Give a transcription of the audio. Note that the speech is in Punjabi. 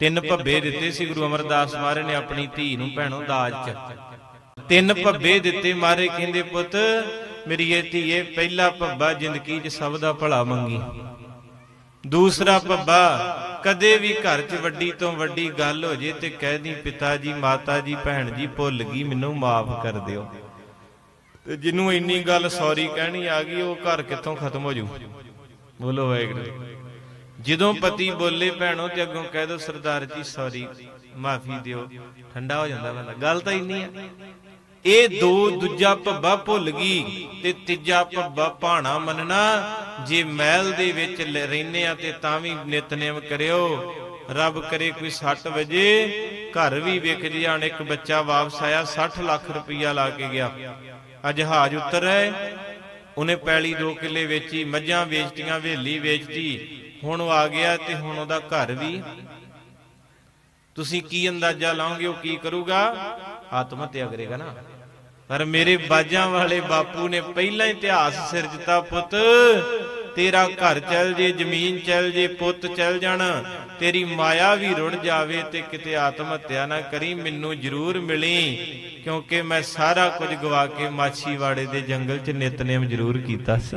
ਤਿੰਨ ਭੱਬੇ ਦਿੱਤੇ ਸੀ ਗੁਰੂ ਅਮਰਦਾਸ ਮਹਾਰਾਜ ਨੇ ਆਪਣੀ ਧੀ ਨੂੰ ਭੈਣੋ ਦਾਜ ਚ। ਤਿੰਨ ਭੱਬੇ ਦਿੱਤੇ ਮਾਰੇ ਕਹਿੰਦੇ ਪੁੱਤ ਮੇਰੀ ਇਹ ਧੀਏ ਪਹਿਲਾ ਭੱਬਾ ਜ਼ਿੰਦਗੀ 'ਚ ਸਭ ਦਾ ਭਲਾ ਮੰਗੀ। ਦੂਸਰਾ ਭੱਬਾ ਕਦੇ ਵੀ ਘਰ 'ਚ ਵੱਡੀ ਤੋਂ ਵੱਡੀ ਗੱਲ ਹੋ ਜੇ ਤੇ ਕਹਿ ਦੀ ਪਿਤਾ ਜੀ ਮਾਤਾ ਜੀ ਭੈਣ ਜੀ ਭੁੱਲ ਗਈ ਮੈਨੂੰ ਮਾਫ ਕਰ ਦਿਓ। ਤੇ ਜਿਹਨੂੰ ਇੰਨੀ ਗੱਲ ਸੌਰੀ ਕਹਿਣੀ ਆ ਗਈ ਉਹ ਘਰ ਕਿੱਥੋਂ ਖਤਮ ਹੋ ਜੂ। ਬੋਲੋ ਵਾਹਿਗੁਰੂ। ਜਦੋਂ ਪਤੀ ਬੋਲੇ ਭੈਣੋ ਤੇ ਅੱਗੋਂ ਕਹਿ ਦੋ, ਸਰਦਾਰ ਜੀ ਸੌਰੀ ਮਾਫੀ ਦਿਓ। ਠੰਡਾ ਹੋ ਜਾਂਦਾ ਬੰਦਾ। ਗੱਲ ਤਾਂ ਇੰਨੀ ਆ। ਇਹ ਦੋ, ਦੂਜਾ ਭੱਬਾ ਭੁੱਲ ਗਈ ਤੇ ਤੀਜਾ ਭੱਬਾ ਭਾਣਾ ਮੰਨਣਾ, ਜੇ ਮਹਿਲ ਦੇ ਵਿੱਚ ਲ- ਆ ਤੇ ਤਾਂ ਵੀ ਨਿਤਨੇਮ ਕਰਿਓ। ਰੱਬ ਕਰੇ ਕੋਈ 60 ਵਜੇ, ਘਰ ਵੀ ਵਿਕ ਜਾਣ ਇੱਕ ਬੱਚਾ ਵਾਪਸ ਆਇਆ 60 ਲੱਖ ਰੁਪਈਆ ਲਾ ਕੇ ਗਿਆ। ਆ ਜਹਾਜ਼ ਉਤਰ ਹੈ ਉਹਨੇ ਪੈਲੀ ਦੋ ਕਿੱਲੇ ਵੇਚੀ, ਮੱਝਾਂ ਵੇਚਤੀਆਂ ਵੇਲੀ ਵੇਚਤੀ। ਹੁਣ ਉਹ ਆ ਗਿਆ ਤੇ ਹੁਣ ਉਹਦਾ ਘਰ ਵੀ। ਤੁਸੀਂ ਕੀ ਅੰਦਾਜ਼ਾ ਲਾਓਗੇ, ਉਹ ਕੀ ਕਰੂਗਾ? ਆਤਮ ਹੱਤਿਆ ਕਰੇਗਾ ਨਾ। ਪਰ ਮੇਰੇ ਬਾਜਾਂ ਵਾਲੇ ਬਾਪੂ ਨੇ ਪਹਿਲਾਂ ਇਤਿਹਾਸ ਸਿਰਜਤਾ ਪੁੱਤ, ਤੇਰਾ ਘਰ ਚੱਲ ਜੇ, ਜ਼ਮੀਨ ਚੱਲ ਜੇ, ਪੁੱਤ ਚੱਲ ਜਾਣ, ਤੇਰੀ ਮਾਇਆ ਵੀ ਰੁੜ ਜਾਵੇ ਤੇ ਕਿਤੇ ਆਤਮ ਹੱਤਿਆ ਨਾ ਕਰੀ, ਮੈਨੂੰ ਜ਼ਰੂਰ ਮਿਲੀ, ਕਿਉਂਕਿ ਮੈਂ ਸਾਰਾ ਕੁਝ ਗਵਾ ਕੇ ਮਾਛੀਵਾੜੇ ਦੇ ਜੰਗਲ 'ਚ ਨਿਤਨੇਮ ਜ਼ਰੂਰ ਕੀਤਾ ਸੀ।